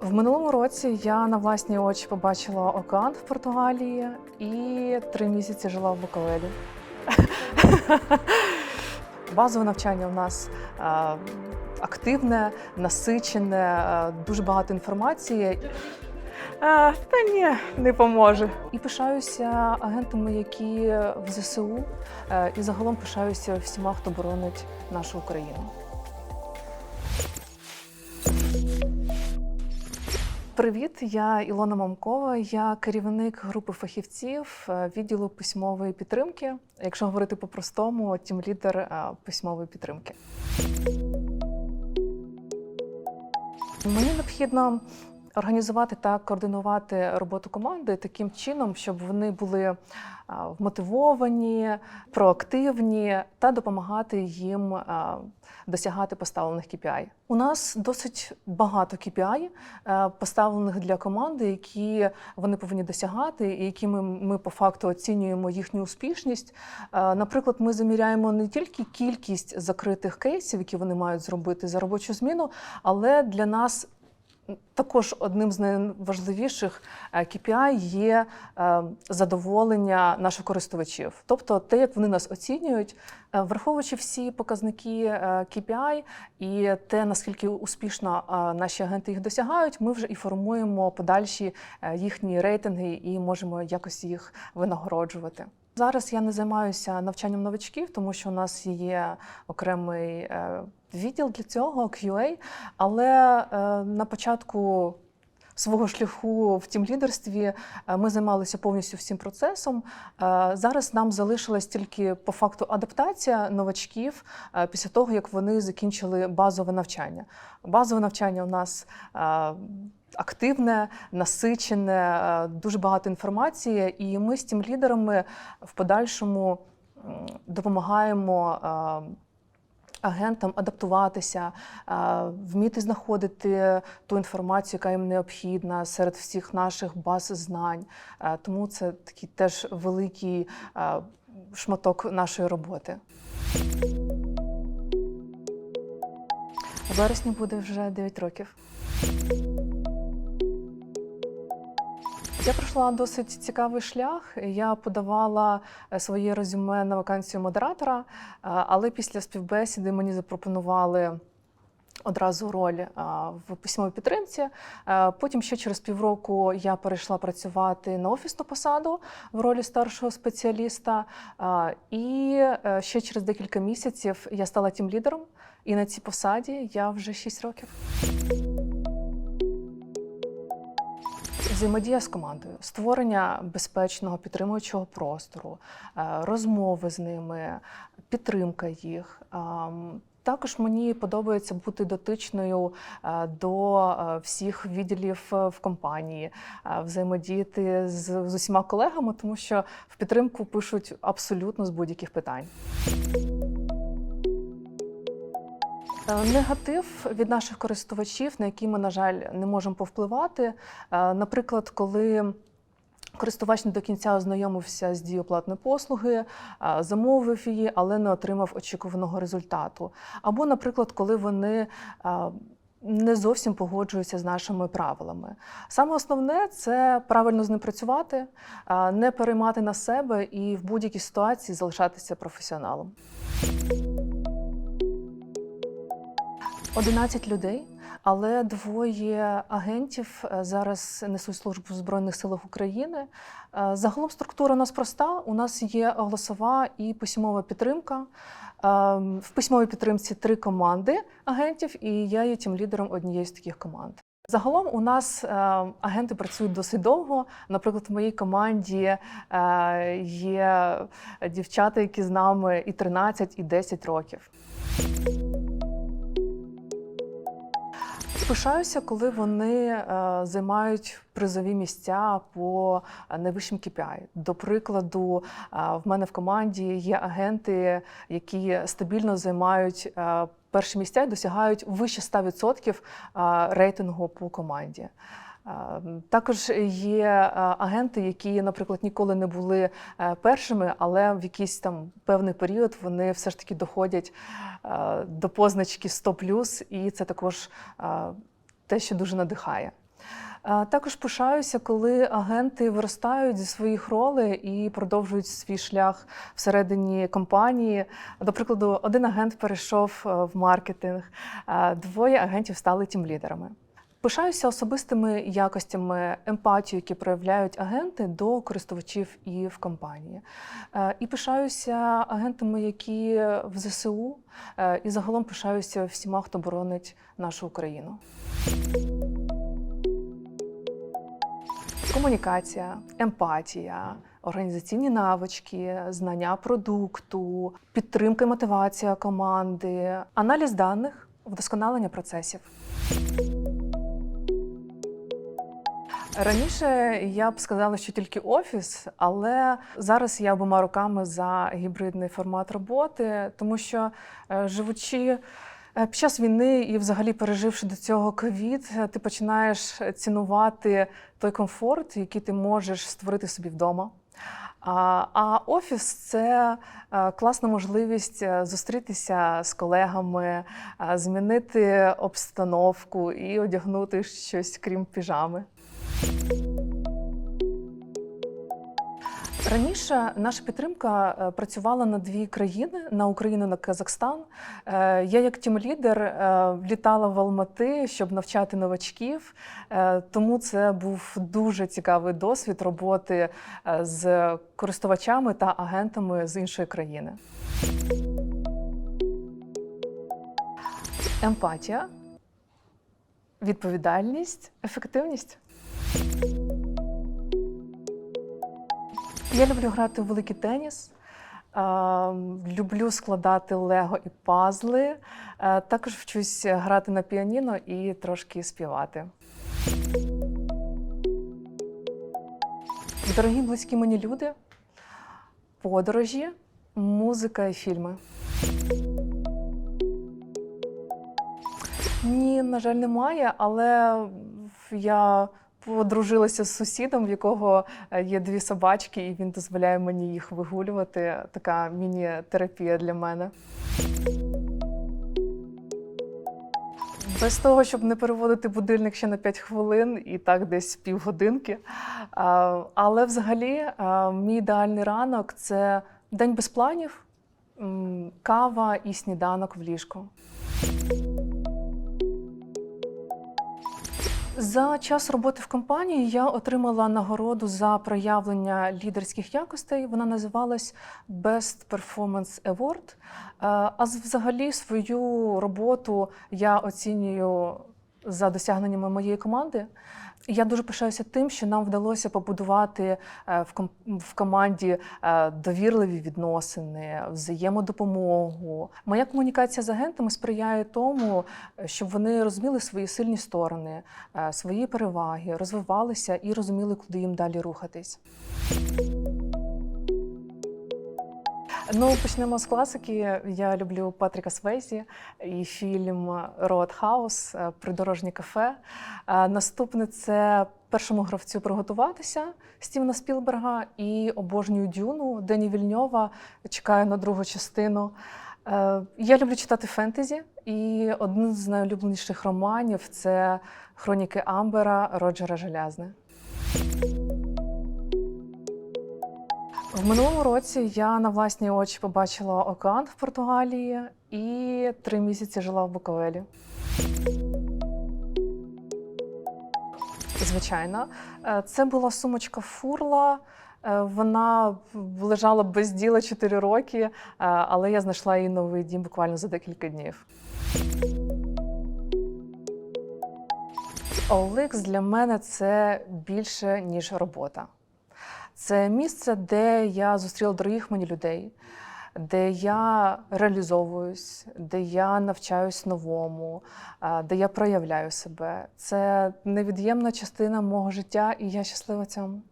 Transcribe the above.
В минулому році я на власні очі побачила океан в Португалії і три місяці жила в Буковелі. Базове навчання у нас е, активне, насичене, е, дуже багато інформації. Е, Та ні, не поможе. І пишаюся агентами, які в ЗСУ, і загалом пишаюся всіма, хто боронить нашу Україну. Привіт, я Ілона Мамкова. Я керівник групи фахівців е, відділу письмової підтримки. Якщо говорити по-простому, тім лідер е, письмової підтримки. Мені необхідно організувати та координувати роботу команди таким чином, щоб вони були вмотивовані, проактивні та допомагати їм досягати поставлених KPI. У нас досить багато KPI, поставлених для команди, які вони повинні досягати, і якими ми по факту оцінюємо їхню успішність. Наприклад, ми заміряємо не тільки кількість закритих кейсів, які вони мають зробити за робочу зміну, але для нас також одним з найважливіших е, KPI є е, задоволення наших користувачів, тобто те, як вони нас оцінюють, Е, враховуючи всі показники KPI і те, наскільки успішно наші агенти їх досягають, ми вже і формуємо подальші їхні рейтинги і можемо якось їх винагороджувати. Зараз я не займаюся навчанням новачків, тому що у нас є окремий відділ для цього QA, але е, на початку свого шляху в тім лідерстві е, ми займалися повністю всім процесом. Е, Зараз нам залишилась тільки по факту адаптація новачків після того, як вони закінчили базове навчання. Базове навчання у нас активне, насичене, дуже багато інформації, і ми з тим лідерами в подальшому допомагаємо. Агентам адаптуватися, вміти знаходити ту інформацію, яка їм необхідна серед всіх наших баз знань. Тому це такий теж великий шматок нашої роботи. У вересні буде вже 9 років. Я пройшла досить цікавий шлях. Я подавала е, своє резюме на вакансію модератора, е, але після співбесіди мені запропонували. Одразу роль а, в письмовій підтримці. Е, Потім ще через півроку я перейшла працювати на офісну посаду в ролі старшого спеціаліста. І е, ще через декілька місяців я стала тім лідером. І на цій посаді я вже 6 років. Взаємодія з командою, створення безпечного підтримуючого простору, е, розмови з ними, підтримка їх. Також мені подобається бути дотичною е, до е, всіх відділів в компанії, взаємодіяти з, з усіма колегами, тому що в підтримку пишуть абсолютно з будь-яких питань. Е, Негатив від наших користувачів, на які ми, на жаль, не можемо повпливати. Е, Наприклад, коли користувач не до кінця ознайомився з дією платної послуги, е, замовив її, але не отримав очікуваного результату. Або, наприклад, коли вони не зовсім погоджуються з нашими правилами. Саме основне це правильно з ним працювати, не переймати на себе і в будь-якій ситуації залишатися професіоналом. 11 людей, але двоє агентів е, зараз несуть службу в Збройних силах України. Е, Загалом структура у нас проста. У нас є голосова і письмова підтримка. Е, В письмовій підтримці три команди агентів, і я є тим лідером однієї з таких команд. Загалом у нас е, агенти працюють досить довго. Наприклад, в моїй команді є дівчата, які з нами і 13, і 10 років. Пишаюся, коли вони е, займають призові місця по е, найвищим KPI. До прикладу, е, в мене в команді є агенти, які стабільно займають перші місця і досягають вище 100% е, рейтингу по команді. Е, Також є е, агенти, які, наприклад, ніколи не були е, першими, але в якийсь там певний період вони все ж таки доходять е, до позначки 100+, і це також те, що дуже надихає. Також пишаюся, коли агенти виростають зі своїх ролей і продовжують свій шлях всередині компанії. До прикладу, один агент перейшов в маркетинг, двоє агентів стали тімлідерами. Пишаюся особистими якостями емпатію, які проявляють агенти до користувачів і в компанії. Е, І пишаюся агентами, які в ЗСУ, е, і загалом пишаюся всіма, хто боронить нашу Україну. Комунікація, емпатія, організаційні навички, знання продукту, підтримка і мотивація команди, аналіз даних, вдосконалення процесів. Раніше я б сказала, що тільки офіс, але зараз я обома руками за гібридний формат роботи, тому що е, живучи е, під час війни і, взагалі, переживши до цього ковід, е, ти починаєш цінувати той комфорт, який ти можеш створити собі вдома. А, офіс це класна можливість зустрітися з колегами, змінити обстановку і одягнути щось крім піжами. Раніше наша підтримка е, працювала на дві країни на Україну на Казахстан. Е, Я, як тімлідер, е, літала в Алмати, щоб навчати новачків. Тому це був дуже цікавий досвід роботи з користувачами та агентами з іншої країни. Емпатія, відповідальність, ефективність. Я люблю грати в великий теніс. е, Люблю складати лего і пазли. Е, Також вчусь грати на піаніно і трошки співати. Дорогі близькі мені люди, подорожі, музика і фільми. Ні, на жаль, немає, але я подружилася з сусідом, в якого е, є дві собачки, і він дозволяє мені їх вигулювати. Така міні-терапія для мене. Без того, щоб не переводити будильник ще на 5 хвилин і так десь півгодинки. Але взагалі мій ідеальний ранок це день без планів, кава і сніданок в ліжку. За час роботи в компанії я отримала нагороду за проявлення лідерських якостей. Вона називалась Best Performance Award. Е, А взагалі свою роботу я оцінюю за досягненнями моєї команди. Я дуже пишаюся тим, що нам вдалося побудувати е, в ком- в команді е, довірливі відносини, взаємодопомогу. Моя комунікація з агентами сприяє тому, е, щоб вони розуміли свої сильні сторони, свої переваги, розвивалися і розуміли, куди їм далі рухатись. Ну, почнемо з класики. Я люблю Патріка Свейзі і фільм Роадхаус Придорожнє кафе. Е, Наступне це першому гравцю приготуватися Стівена Спілберга і обожнюю Дюну Дені Вільньова. Чекаю на другу частину. Е, Я люблю читати фентезі, і один з найулюбленіших романів це Хроніки Амбера Роджера Желязне. В минулому році я на власні очі побачила океан в Португалії і три місяці жила в Буковелі. Звичайно, Е, це була сумочка фурла. Е, Вона лежала без діла 4 роки, е, але я знайшла її новий дім буквально за декілька днів. OLX для мене це більше ніж робота. Це місце, де я зустріла дорогих мені людей, де я реалізовуюсь, де я навчаюсь новому, де я проявляю себе. Це невід'ємна частина мого життя, і я щаслива цьому.